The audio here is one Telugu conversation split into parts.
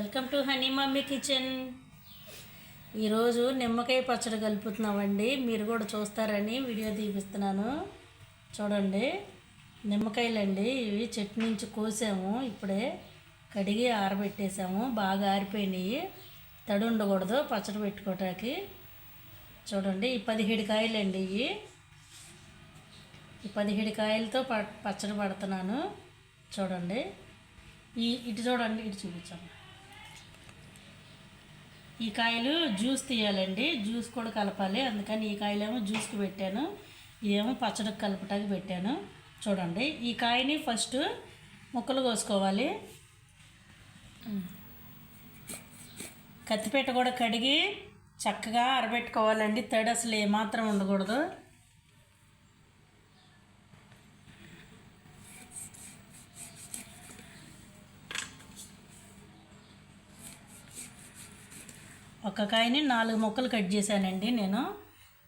Welcome to honey mummy kitchen. ఈరోజు నిమ్మకాయ పచ్చడి కలుపుతున్నామండి. మీరు కూడా చూస్తారని వీడియో తీపిస్తున్నాను. చూడండి నిమ్మకాయలండి. ఇవి చెట్టు నుంచి కోసాము. ఇప్పుడే కడిగి ఆరబెట్టేసాము. బాగా ఆరిపోయినాయి. తడి ఉండకూడదు పచ్చడి పెట్టుకోవటానికి చూడండి ఈ పదిహేడు కాయలండి ఇవి. ఈ పదిహేడు కాయలతో పచ్చడి పడుతున్నాను. చూడండి. ఈ ఇటు చూడండి ఇటు చూపించండి ఈ కాయలు జ్యూస్ తీయాలండి. జ్యూస్ కూడా కలపాలి. అందుకని ఈ కాయలేమో జ్యూస్కి పెట్టాను. ఇదేమో పచ్చడికి కలపటానికి పెట్టాను. చూడండి. ఈ కాయని ఫస్ట్ ముక్కలు కోసుకోవాలి. కత్తిపేట కూడా కడిగి చక్కగా ఆరబెట్టుకోవాలండి. తడి అసలు ఏమాత్రం ఉండకూడదు. ఒక కాయని నాలుగు ముక్కలు కట్ చేశానండి నేను.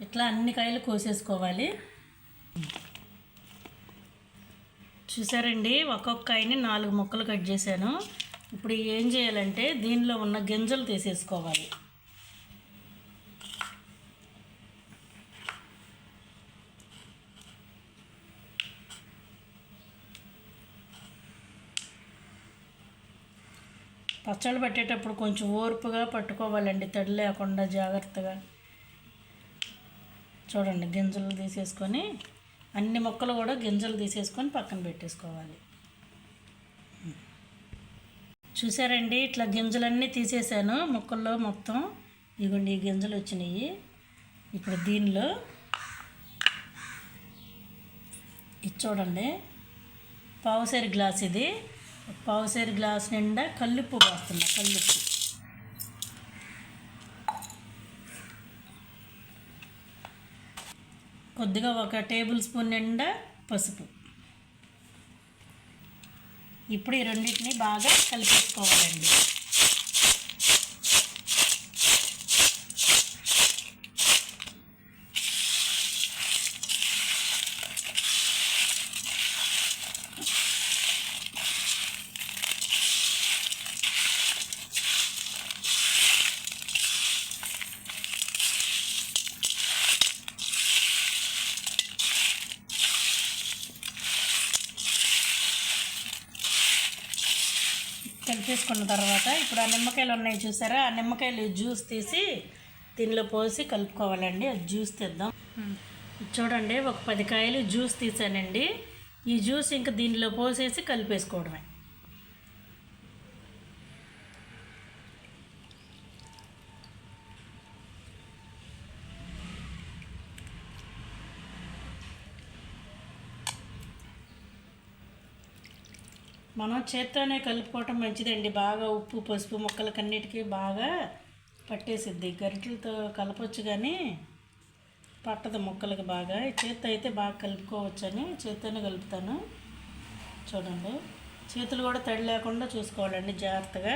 ఇట్లా అన్ని కాయలు కోసేసుకోవాలి. చూసారండి? ఒక్కొక్క కాయని నాలుగు ముక్కలు కట్ చేశాను. ఇప్పుడు ఏం చేయాలంటే దీనిలో ఉన్న గింజలు తీసేసుకోవాలి. పచ్చళ్ళు పెట్టేటప్పుడు కొంచెం ఓర్పుగా పట్టుకోవాలండి తడి లేకుండా జాగ్రత్తగా. చూడండి గింజలు తీసేసుకొని అన్ని మొక్కలు కూడా గింజలు తీసేసుకొని పక్కన పెట్టేసుకోవాలి. చూసారండి ఇట్లా గింజలన్నీ తీసేసాను మొక్కల్లో మొత్తం. ఇదిగోండి ఈ గింజలు వచ్చినాయి. ఇప్పుడు దీనిలో ఇది చూడండి పావుసేరు గ్లాస్ ఇది. పావుసేరు గ్లాస్ నిండా కల్లుప్పు పోస్తున్నా కల్లుప్పు. కొద్దిగా ఒక టేబుల్ స్పూన్ నిండా పసుపు. ఇప్పుడు ఈ రెండింటిని బాగా కలిపేసుకోవాలండి. కలిపేసుకున్న తర్వాత ఇప్పుడు ఆ నిమ్మకాయలు ఉన్నాయి చూసారా? ఆ నిమ్మకాయలు జ్యూస్ తీసి దీనిలో పోసి కలుపుకోవాలండి. అది జ్యూస్ తెద్దాం. చూడండి ఒక పది కాయలు జ్యూస్ తీసానండి. ఈ జ్యూస్ ఇంకా దీనిలో పోసేసి కలిపేసుకోవడమే. మనం చేత్తోనే కలుపుకోవటం మంచిదండి. బాగా ఉప్పు పసుపు ముక్కలకన్నిటికీ బాగా పట్టేసిద్ది. గరిటెలతో కలపచ్చు కానీ పట్టదు ముక్కలకి బాగా. చేత్తో అయితే బాగా కలుపుకోవచ్చని చేత్తోనే కలుపుతాను. చూడండి. చేతులు కూడా తడి లేకుండా చూసుకోవాలండి జాగ్రత్తగా.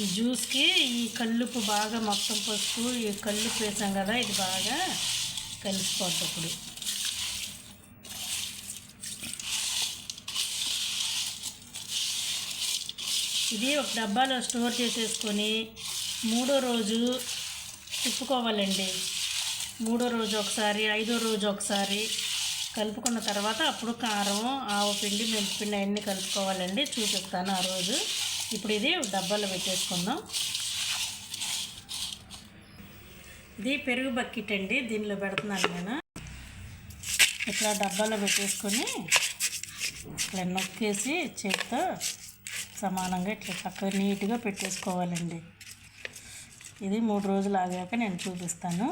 ఈ జ్యూస్కి ఈ కల్లుపు బాగా మొత్తం పసుపు ఈ కల్లుపు వేసాం కదా ఇది బాగా కలిసిపోద్ది అప్పుడు. ఇది ఒక డబ్బాలో స్టోర్ చేసేసుకొని మూడో రోజు తిప్పుకోవాలండి. మూడో రోజు ఒకసారి ఐదో రోజు ఒకసారి కలుపుకున్న తర్వాత అప్పుడు కారం ఆవు పిండి మెంతిపిండి అన్నీ కలుపుకోవాలండి. చూపిస్తాను ఆ రోజు. ఇప్పుడు ఇది డబ్బాలో పెట్టేసుకుందాం. ఇది పెరుగు బకెట్ అండి దీనిలో పెడుతున్నాను నేను. ఇట్లా డబ్బాలో పెట్టేసుకొని ఇట్లా నొక్కేసి చేతితో సమానంగా ఇట్లా చక్కగా నీట్గా పెట్టేసుకోవాలండి. ఇది మూడు రోజులు ఆగాక నేను చూపిస్తాను.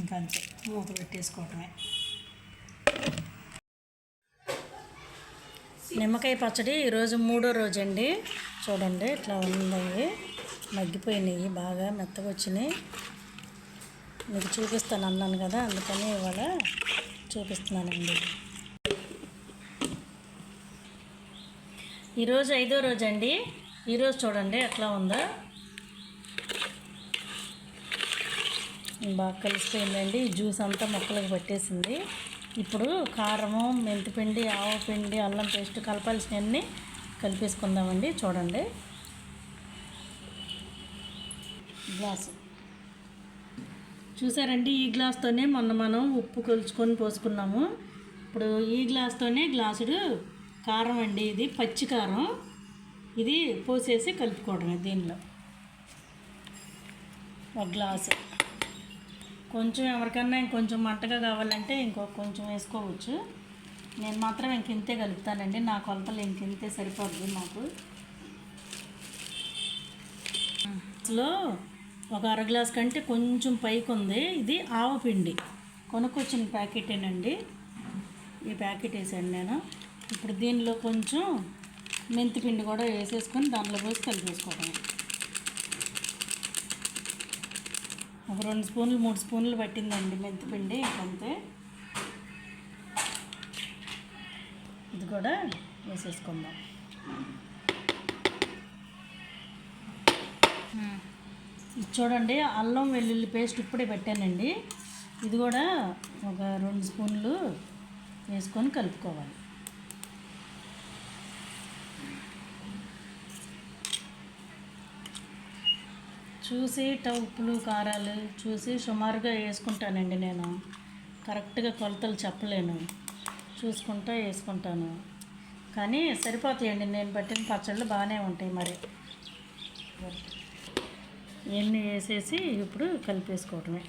ఇంకంతే మూత పెట్టేసుకోవటమే. నిమ్మకాయ పచ్చడి ఈరోజు మూడో రోజు అండి చూడండి ఇట్లా ఉన్నాయి మగ్గిపోయినాయి బాగా మెత్తగా వచ్చినాయి. మీకు చూపిస్తాను అన్నాను కదా అందుకని ఇవాళ చూపిస్తున్నానండి. ఈరోజు ఐదో రోజు అండి ఈరోజు చూడండి ఎట్లా ఉందో. బాగా కలిసిపోయిందండి. జ్యూస్ అంతా మొక్కలకు పట్టేసింది. ఇప్పుడు కారము మెంతిపిండి ఆవపిండి అల్లం పేస్ట్ కలపాల్సినవన్నీ కలిపేసుకుందామండి. చూడండి. గ్లాసు. చూసారండి ఈ గ్లాస్తోనే మొన్న మనం ఉప్పు కొలుచుకొని పోసుకున్నాము. ఇప్పుడు ఈ గ్లాస్తోనే గ్లాసుడు కారం అండి ఇది పచ్చి కారం. ఇది పోసేసి కలుపుకోవడమే దీనిలో. ఒక గ్లాసు. కొంచెం ఎవరికన్నా ఇంకొంచెం మంటగా కావాలంటే ఇంకో కొంచెం వేసుకోవచ్చు. నేను మాత్రం ఇంక ఇంతే కలుపుతానండి. నా కొలతలు ఇంక ఇంతే సరిపోద్ది మాకు. అసలు ఒక అర గ్లాస్ కంటే కొంచెం పైకి ఉంది. ఇది ఆవపిండి కొనుక్కొచ్చిన ప్యాకెటేనండి. ఈ ప్యాకెట్ వేసాను నేను. ఇప్పుడు దీనిలో కొంచెం మెంతి పిండి కూడా వేసేసుకొని దానిలో పోసి కలిపేసుకోవడం ఒక రెండు స్పూన్లు మూడు స్పూన్లు పట్టిందండి మెంతిపిండి అంతే ఇది కూడా వేసేసుకుందాం. ఇది చూడండి అల్లం వెల్లుల్లి పేస్ట్ ఇప్పుడే పెట్టానండి. ఇది కూడా ఒక రెండు స్పూన్లు వేసుకొని కలుపుకోవాలి. చూసి ఉప్పులు కారాలు చూసి సుమారుగా వేసుకుంటానండి నేను. కరెక్ట్గా కొలతలు చెప్పలేను. చూసుకుంటా వేసుకుంటాను. కానీ సరిపోతాయండి. నేను పట్టిన పచ్చళ్ళు బాగానే ఉంటాయి మరి. ఇవన్నీ వేసేసి ఇప్పుడు కలిపేసుకోవటమే.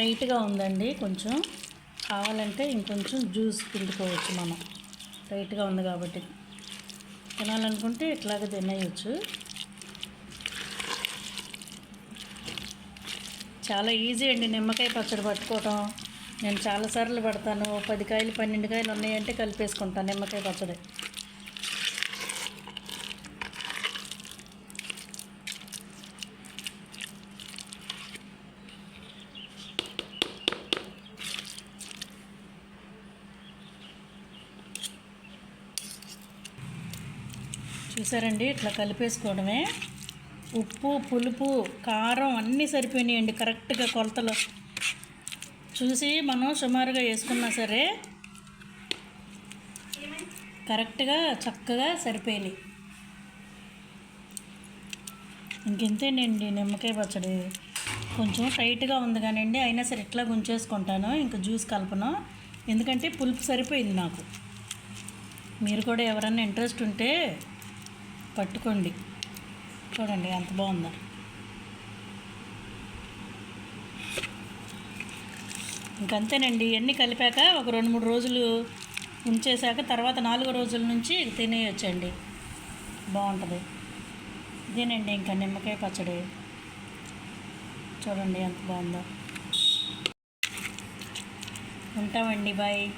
టైట్గా ఉందండి కొంచెం. కావాలంటే ఇంకొంచెం జ్యూస్ పిండుకోవచ్చు మనం. టైట్గా ఉంది కాబట్టి. తినాలనుకుంటే ఇట్లాగ తినేయచ్చు. చాలా ఈజీ అండి నిమ్మకాయ పచ్చడి పట్టుకోవటం. నేను చాలాసార్లు పడతాను. పది కాయలు పన్నెండు కాయలు ఉన్నాయంటే కలిపేసుకుంటాను నిమ్మకాయ పచ్చడి. చూసారండి? ఇట్లా కలిపేసుకోవడమే. ఉప్పు పులుపు కారం అన్నీ సరిపోయినాయండి కరెక్ట్గా కొలతలు. చూసి మనం సుమారుగా వేసుకున్నా సరే కరెక్ట్గా చక్కగా సరిపోయినాయి. ఇంకెంతేనండి నిమ్మకాయ పచ్చడి? కొంచెం టైట్గా ఉంది కానివ్వండి అయినా సరే ఇట్లా గుంచేసుకుంటాను. ఇంకా జ్యూస్ కలపను. ఎందుకంటే పులుపు సరిపోయింది నాకు. మీరు కూడా ఎవరన్నా ఇంట్రెస్ట్ ఉంటే పట్టుకోండి. చూడండి ఎంత బాగుందో. ఇంకంతేనండి ఇవన్నీ కలిపాక ఒక రెండు మూడు రోజులు ఉంచేశాక తర్వాత నాలుగో రోజుల నుంచి తినేయొచ్చండి. బాగుంటుంది. ఇదేనండి ఇంకా నిమ్మకాయ పచ్చడి. చూడండి ఎంత బాగుందో. ఉంటామండి బాయ్.